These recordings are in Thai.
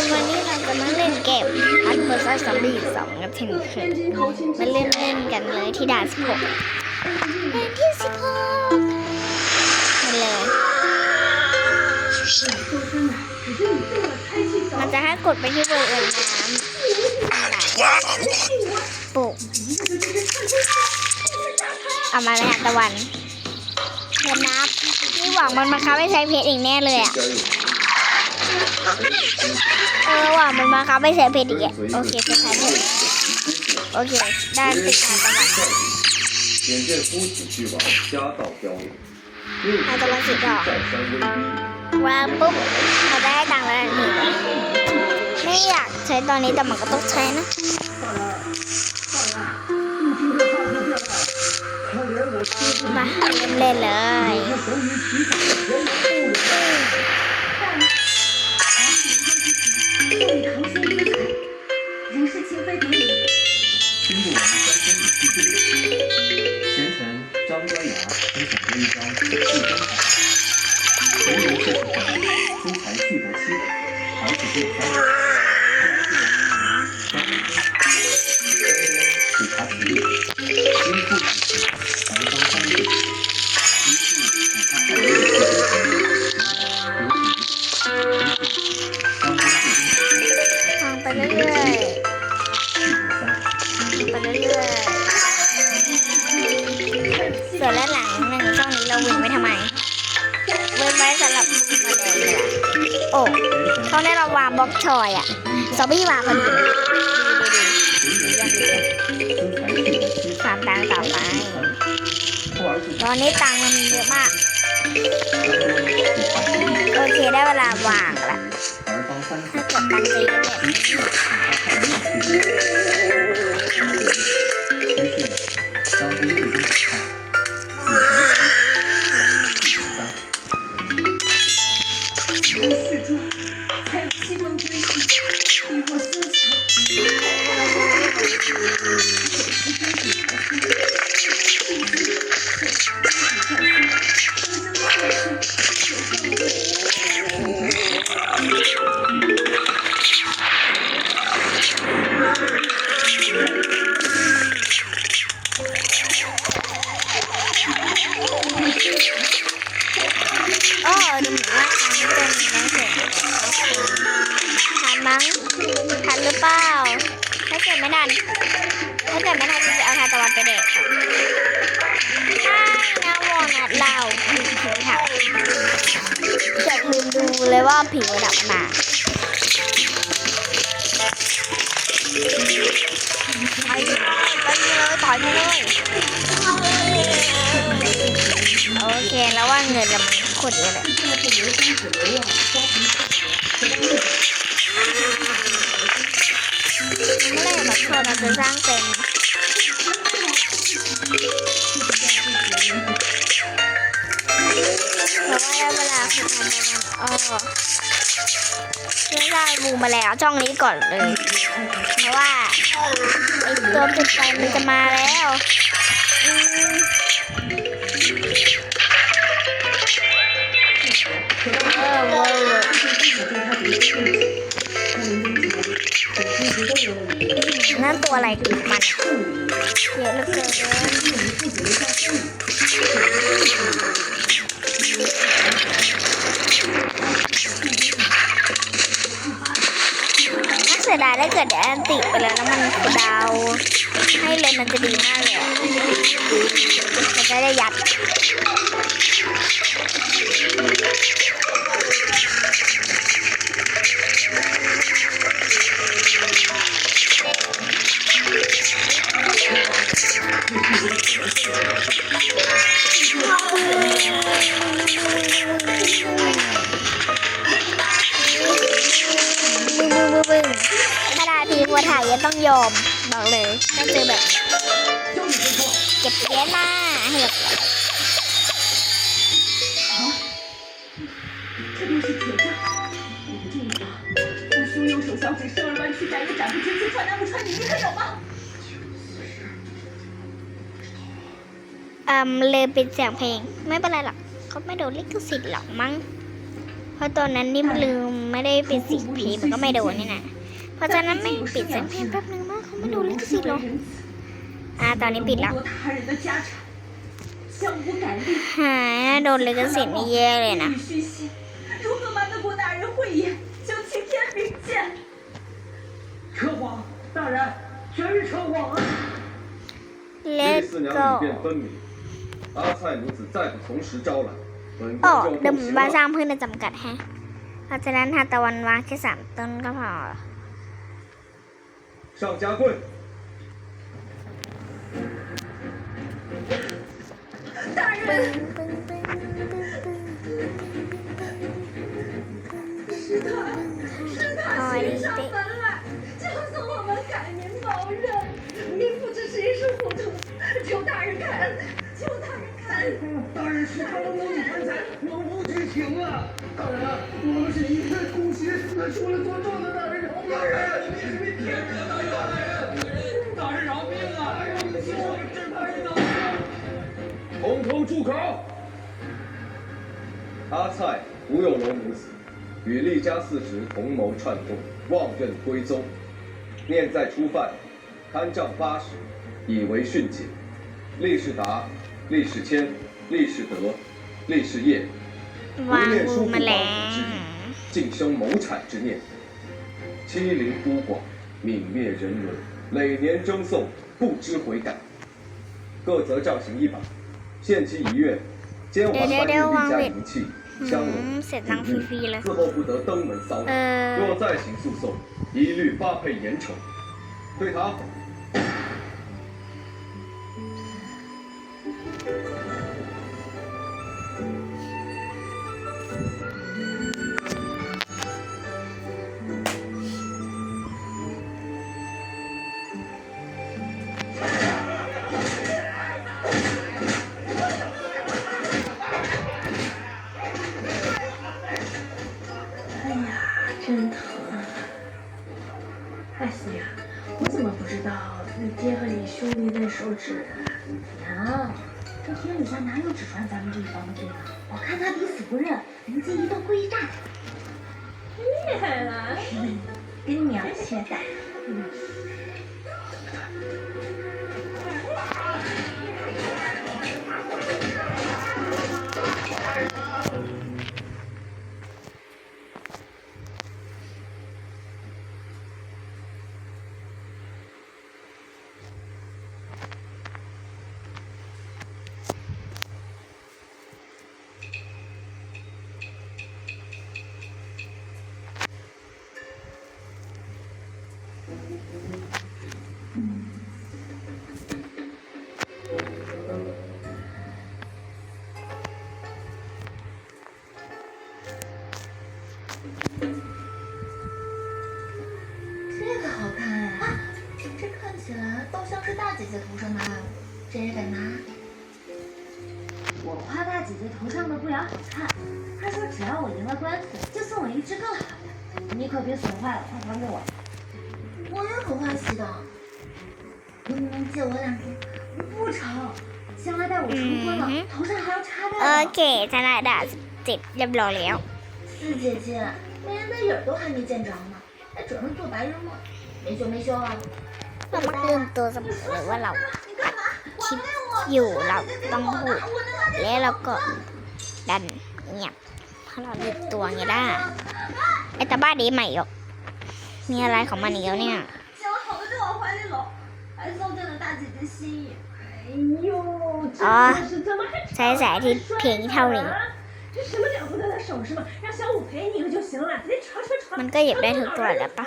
คนวันนี้เราจะมาเล่นเกมอันเบอร์ซ่าซอมบี้สองกันเชนเคยมาเล่นเล่นกันเลยที่ด่านสิบหกด่านที่สิบหกมาเลย มันจะให้กดไปที่บริเวณน้ำปลูกเอามาเลยค่ะตะวันเห็นน้ำนี่หวังมันมาคับให้ใช้เพชรอีกแน่เลยอะ เออว่ะมันมาครับไม่ใส่เพชรอีกโอเคเพชรใส่เพชโอเคด้านติดทางตะวันทาตะวันสิดอกวางปุ๊บเราได้ตังค์แล้วนี่ไม่อยากใช้ตอนนี้แต่มันก็ต้องใช้นะมาเล่นเลย 一般是一般，他讲的从无后事，讲的说才去过西， ตรเยอะเลยเมื่อไหรบัตรโทรเราจะสร้างเป็นเพราะว่าได้เวลาคือทำงานอ๋อเรื่องได้บูมาแล้วช่องนี้ก่อนเลย เพราะว่าไอตัวติดไฟมันจะมาแล้ว อืม นั่นตัวอะไรติดมันเยอะเหลือเกินน่าเสียดายถ้าเกิดเดี๋ยวแอนติไปแล้วแล้วมันดาว ให้เลยมันจะดีมากเลยมันจะได้ยัด มาถ่ายยังต้องยอมบอกเลยต้องเจอแบบเก็บเยนมาให้แบบอืมเลยเป็นเสียงเพลงไม่เป็นไรหรอกเขาไม่โดนลิขสิทธิ์หรอกมั้ง เพราะตอนนั้นนี่มันลืมไม่ได้เป็นสิ่งเพลงมันก็ไม่โดนนี่นะ เพราะฉะนั้นไม่ปิดเสียงเพลงแป๊บนึงมากเขาไม่ดูลิขสิทธิ์หรออ่าตอนนี้ปิดแล้วหาโดนลิขสิทธิ์นี่แย่เลยนะเล็กก็โอ้เดิมบ้าสร้างเพื่อนจำกัดฮะเพราะฉะนั้นฮาตะวันวางแค่สามต้นก็พอ 赵家棍大人。是他是他欺上门来教唆我们改名包认您不知是糊涂求大人开恩求大人开恩大人是他谋女贪财文夫绝情啊大人我们是一片公心才出来作证了的。大人，你被你被骗了！大人，大人，大人饶命啊！我们是正派的，统统住口！阿菜、吴有龙母子与厉家四侄同谋串通，妄认归宗，念在初犯，堪杖八十，以为训诫。厉世达、厉世谦、厉世德、厉世业，不念书不帮母之义，尽生谋产之念。欺凌孤寡，泯灭人伦，累年争讼，不知悔改。各则杖刑一百，限期一月，监还官一，家银器枪弩，伺后不得登门骚扰。若再行诉讼，一律发配严惩。退堂。娘，这天底下哪有只传咱们这一方的爹啊？我看他抵死不认，灵机一动，故意炸他。厉害了，跟娘学的。这都像是大姐姐头上的，这也敢拿？我夸大姐姐头上的不雅好看，她说只要我赢了官司，就送我一只更好的。你可别损坏了，快还给我。我也很欢喜的，能不能借我两斤？不成，将来带我出关呢，头上还要插簪。OK，咱俩的姐也不老了。四姐姐，连人的影都还没见着呢，还整人做白日梦，没羞没羞啊！ เราลืมตัวเสมอเลยว่าเราคิดอยู่เราต้องพูดและเราก็ดันเงียบเพราะเราลืมตัวไงด้าไอตาบ้าดีใหม่หรอกมีอะไรของมันอีกแวเนี่ยอ๋อใช้สายที่เพียงเท่านี้มันก็หยิบได้ทุกตัวแล้วปะ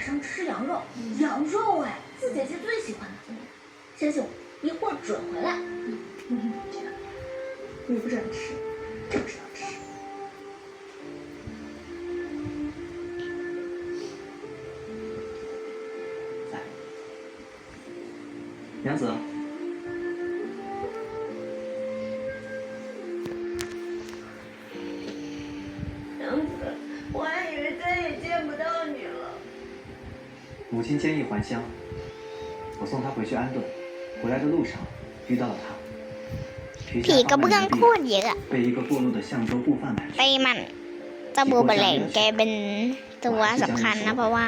晚上吃羊肉，羊肉哎，四姐姐最喜欢的。相信我，一会儿准回来。嗯，这个你不准吃，母亲坚毅还乡，我送她回去安顿。回来的路上遇到了他。皮 ผี 下 กระ 八 เบื้อง 万 โค 日 ตรเยอะอะ 币被一个过路的象州布贩买去。 ตีมันเจ้าบูมแมลงแกเป็นตัวสำคัญนะ เพราะว่า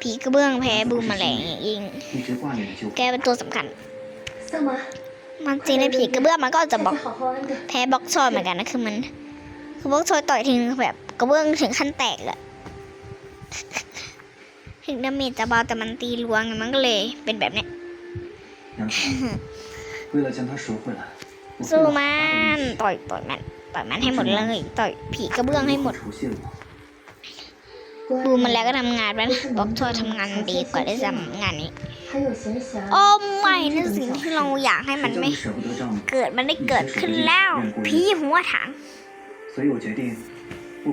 ผีกระเบื้องแพ้บูมแมลงยิง 一直挂念着救 แกเป็นตัวสำคัญ 萨摩， มันจริงในผีกระเบื้องมันก็จะบ 大 อก 家好好安顿。 แพ้บล็อกซอยเหมือนกันนะคือมัน คือบล็อกซอยต่อยทิ้งแบบกระเบื้องถึงขั้นแตกเลย ถึงดาเมจจะเบาแต่มันตีลวงมันก็เลยเป็นแบบนี้สู้มันต่อยต่อยมันต่อยมันให้หมดเลยต่อยผีกระเบื้องให้หมดบูมันแล้วก็ทำงานมันบอกทัวทำงานดีกว่าได้ทำงานนี้ โอ้ไม่นั่นสิ่งที่เราอยากให้มันไม่ เกิดมันได้เกิดขึ้นแล้วผีหัวถัง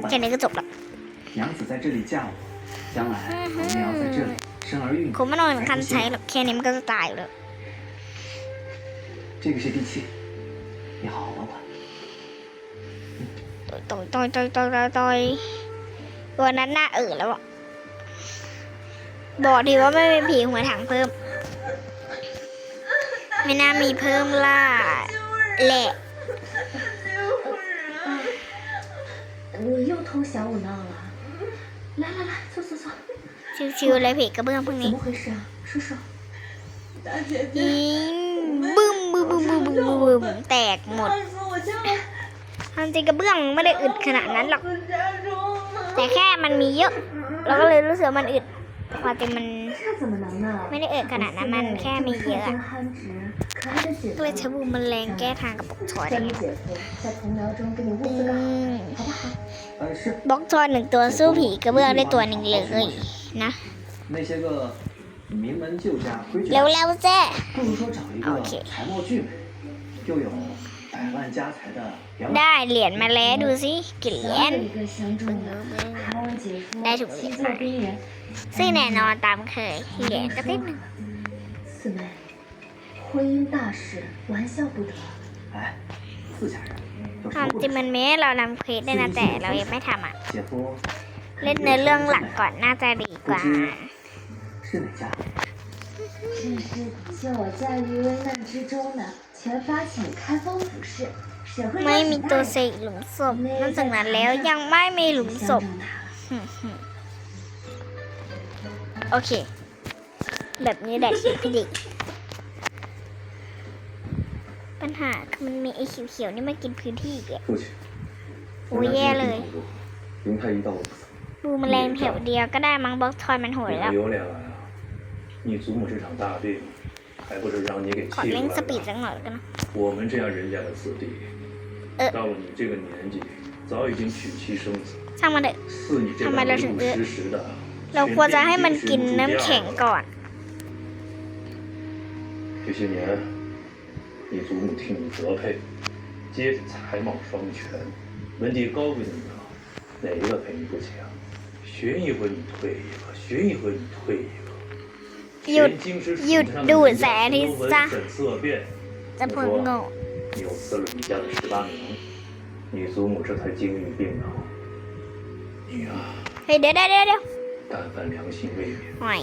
แค่นี้ก็จบละ 将来我们也要在这里生儿育女 ค。งไม่ต้องถึงขั้นใช้หรอกแค่นี้มันก็จะตายอยู่แล้ว 这个是地契，你好好保管。 ต่อยต่อยต่อยต่อยต่อยต่อยตัวนั้นหน้าเออแล้วอะบอกดีว่าไม่เป็นผีหัวถังเพิ่ม ไม่น่ามีเพิ่มล่ะแหละ 你又偷小舞闹了？来来来，坐坐坐。 ชิวๆเลยเพจกระเบื้องพวกนี้ยิงบึ้มบึ้มบึ้มบึ้มบึ้มแตกหมดทำจริงกระเบื้องไม่ได้อึดขนาดนั้นหรอก แต่แค่มันมีเยอะ เราก็เลยรู้สึกมันอึด พอเต็มมันไม่ได้เอิดขนาดนั้นมันแค่มีเยอะก็วลยช้บูมันแรงแก้ทางกับบล็อกชอยได้บอกชอยหนึ่งตัวสู้ผีกระเบื้องได้ตัวหนึ่งเลยนะเร็วเร็วเจ้โอเคได้เหรียญมาแล้วดูสิกี่เหรียญได้ถุงเหรีย ซึ่งแน่นอนตามเคยเหรียญก็ติดหนึ่ง 四妹，婚姻大事，玩笑不得。哎，自家人有 ค 什 วาม 么不 จริง 能 มันมีให้เรานำเควสได้นะแต่เรายังไม่ทำอ่ะ 姐夫 เล่นเนื้อเรื่องหลักก่อนน่าจะดีกว่า 是哪家？真是救我驾驭危难之中呢，全发起开封府事，谁会 ไม่ 邀 มี 请 ตัว 大 เส 人？ กหลุมศพนอกจากนั้นแล้วยังไม่มีหลุมศพ 相中他了。 หึ่มๆ โอเค แบบนี้แหละพี่ดิปัญหาคือมันมีไอ้เขียวๆนี่มากินพื้นที่อีกอะ 父亲， โอ้ยแย่เลย 灵太医到我不死， บูมแมลงแถวเดียวก็ได้มั้งบล็อกทอยมันโหด 你 แล้ว 可有脸来啊！你祖母这场大病，还不是让你给 ขอ 气 เล่น 出 ส 来 ปีด 的？ สักหน่อยกันนะ 我们这样人家的子弟，呃到了你这个年纪，早已经娶妻生子， ช่างมันเถอะ 似你这般ทำไมเรา 老 ถึง 老 เอื้อ 实实的， เราควรจะให้มันกินน้ำแข็งก่อน 这些年，你祖母替你德配，皆是才貌双全，文迪高贵的女郎，哪一个陪你不起啊？寻一回你退一个，寻一回你退一个。 หยุด 全京师 หยุด 府上 ดู 的 ดแสงอาทิตย์ 文 ซะ 审色变， จะพูดโง่ 你又辞了你家的十八名，你祖母这才精于病脑。你啊， เฮ้ยเดี๋ ยวเดี๋ยวเดี๋ยวเดี๋ยว 但凡良心未泯， ห่วย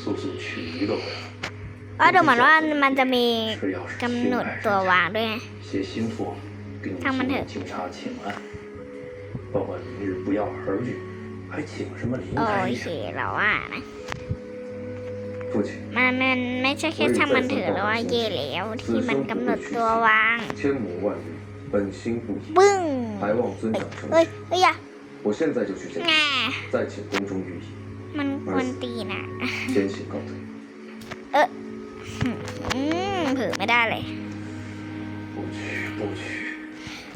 速速娶一个回来。 ก็ดูเหมือนว่ามันจะมี 是要是 กำ 心 หนด 爱 ตัว 人 วางด้วยไง 写心腹给你他们的请警察请安，包括明日不药而愈，还请什么林 โอ 太 เค 医？ เราว่านะ 父亲， มันมันไม่ใช่แค่ช่างมันเถอะแล้วว่าเย่แล้วที่มันกำหนดตัววาง 千亩万里，本心不移， ปึ้ง 还望尊长承 เฮ้ย 启。 เฮ้ยอย่า 我现在就去见 แง่ 他，再请宫中御医， มันกวนตีนอ่ะ 先行告退。 อืมเผือไม่ได้เลย 不娶不娶，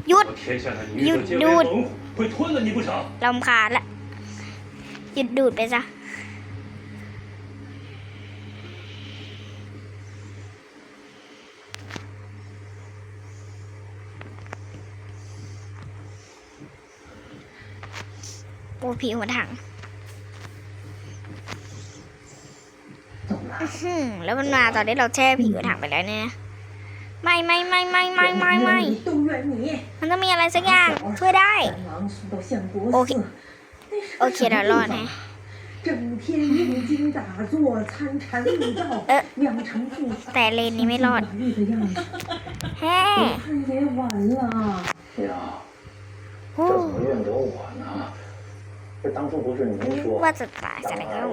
หยุด 我天下的女有子皆为有猛虎，会吞了你不成？ ลำคาญละหยุดดูดไปซะ ผีหัวถังแล้วมันมาตอนนี้เราแช่ผีหัวถังไปแล้วเนี่ยไม่ไม่ไม่ไม่ไม่ไม่ไม่มันต้องมีอะไรสักอย่างช่วยได้ โอเคโอเคเรารอดนะแต่เลนนี้ไม่รอดแฮ่ ว่าจะตายจะแล้ว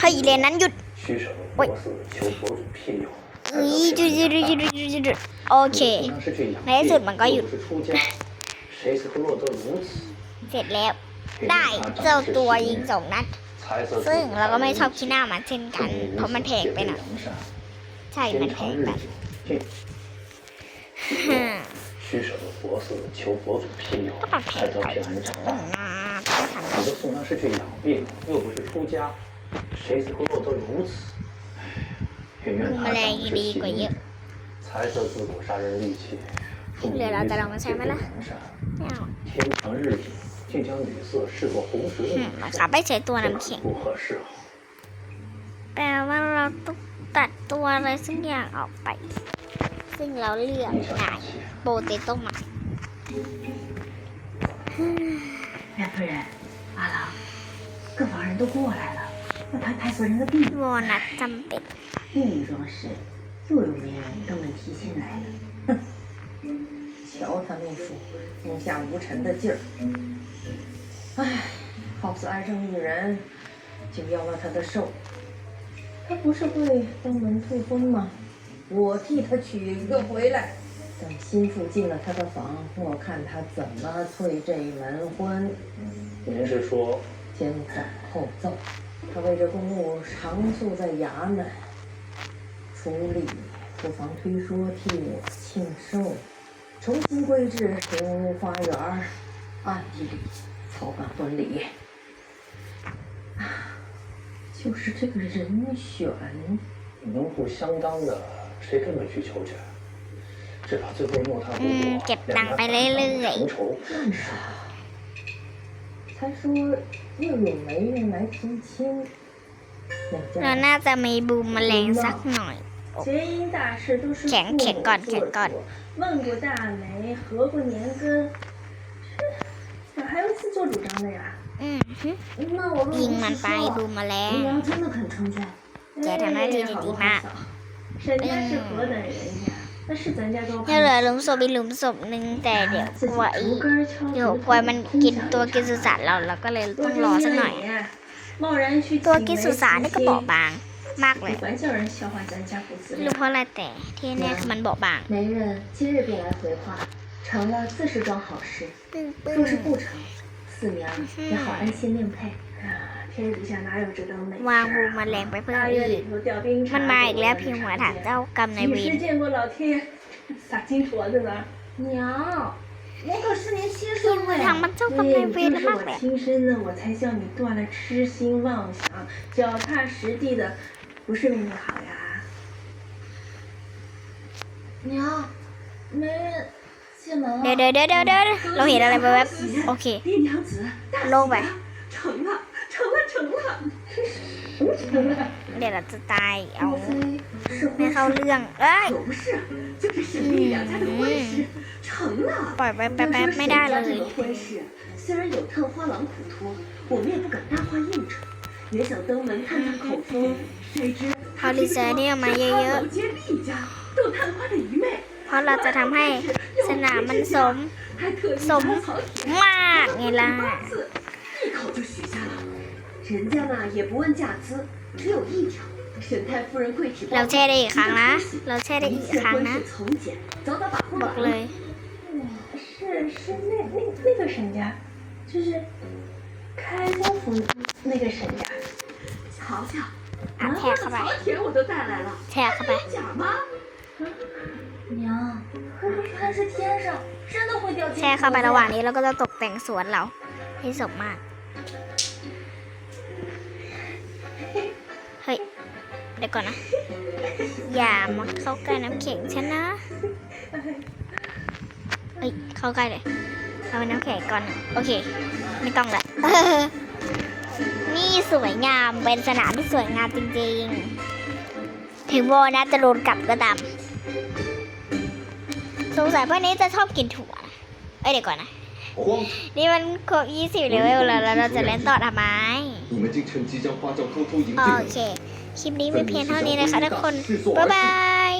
ให้เลนนั้นหยุดโอ้ยอุ้ยจุดจุดจุดจุดจุดโอเคในสุดมันก็หยุด เสร็จแล้ว ได้เจ้าตัวยิงสองนัด ซึ่งเราก็ไม่ชอบขี้หน้ามันเช่นกัน เพราะมันแพงไปหน่อยใช่ มันแพงไป 佛寺求佛祖庇佑，拍照片很丑啊！你都送他是去养病，又不是出家，谁能落得如此？远远他长是戏精，财色自古杀人利器，庶民女子皆被红衫。天长日久，竟将女色视作红石的女神，这不合适啊！แปลว่าเราต้องตัดตัวอะไรสักอย่างออกไป ซึ่งเราเลือกนายโปเตโต้มา 袁夫人，阿郎，各房人都过来了，要他太夫人的病。我拿脏病。另一桩事，又有媒人登门提亲来了。哼，瞧他那副天下无臣的劲儿。唉，好似爱上一人，就要了他的寿。他不是会登门退婚吗？我替他娶一个回来。等心腹进了他的房，我看他怎么催这门婚。您是说先斩后奏。他为这公务常宿在衙门，处理不妨推说替我庆寿，重新规制平屋花园儿，暗地里操办婚礼。啊，就是这个人选，名不相当的，谁跟本去求全？ืมเก็บตังค์ไปเรื่อยๆเราน่าจะมีบูมแมลงสักหน่อย แข็งแข็งก่อนแข็งก่อนยิงมันไปบูมแมลงแกทำหน้าที่ได้ดีมาก嗯。 家是何等人家？那是咱家高 ยังเหลือหลุมศพอีกหลุมศพหนึ่งแต่เดี๋ยวกลัวอีเดี๋ยวกลัวมันกินตัวกินสุสานเราเราก็เลยต้องรอสักหน่อย 贸然去 ตัวกินสุสานนี่ก็เบาบางมากเลย 还叫人消化咱家骨子 ไม่รู้ 里。 เพราะอะไรแต่ที่แน่คือมันเบาบาง 媒人今日便来回话，成了自是桩好事。 ปึ้งปึ้ง 若是不成，四娘也好安心另配。 啊天底下哪有这等美 วางบูม 事 แมลงไปเพิ่ม 大月 อี 里 ก 头调兵查 มันมาอีกแล้ว 躲 พิมพ์หัว 人 ถัง 察 เจ้ากรรมนาย 见 เว 几 ร 时见过老天爷撒金矬子呢？娘，我可是您亲 พิมพ์ 生 หัว 的 ถัง 呀！ มันเจ้ากรรมนายเวร 这 แล้ว 是 มาก 我 เลย 亲生的，我才叫你断了痴心妄想，脚踏实地的，不是为你好呀。娘，媒人进门 เดี๋ยว 了。 เดี๋ยวเดี๋ยวเดี๋ยวเดี๋ยวเราเห็นอะไรแวบๆโอเค 爹娘子，大 โลง ไป 成了，成了，成了！ เดี๋ยวเราจะตายเอา 莫非是 ไม่ 婚 เข้า 事？ เรื่องเอ้ย 可不是，就是沈丽两家的婚事成了。 ปล่อยไปแป๊บๆไม่ได้เลย 这个婚事虽然有探花郎苦托，我们也不敢大话应承，也想登门探探口风，谁知 พอดีเซอร์นี่ออกมาเยอะ 楼接厉家斗探花的愚昧， ๆ เพราะเราจะทำให้สนามมันสม 还特意 สม 查曹铁 มากไงล่ะ 八字，一口就许下了。 人家呢也不问价资，只有一条，沈太夫人贵体 เราแช่ได้อีกครั้งนะ เราแช่ได้ 一 อีก 切 ครั้ง 婚 นะ 事从简，早早把控 บอ 完 กเล 了。 ย 是是那那那个沈家，就是开封府那个沈家。瞧瞧， อ่ะ 南 แช่ 方 เข้า 的 ไป 曹铁我都带来了， แช่เข้าไป 假吗？娘，原来是天上真的会掉金 แช่เข้าไประหว่างนี้เราก็จะตกแต่งสวนเราให้สมมาก ก่อนนะ อย่ามาเข้าใกล้น้ำแข็งฉันนะเฮ้ย เข้าใกล้เลย เอาไปน้ำแข็งก่อนโอเค ไม่ต้องละนี่สวยงาม เป็นสนามที่สวยงามจริงๆ ถึงวอนะจะโดนกลับก็ตามสงสัยพวกนี้จะชอบกินถั่ว เอ้ยเดี๋ยวก่อนนะ นี่มันครบยี่สิบเลเวลแล้วเราจะเล่นต่อทำไมโอเค คลิปนี้มีเพียงเท่านี้นะคะทุกคน บ๊ายบาย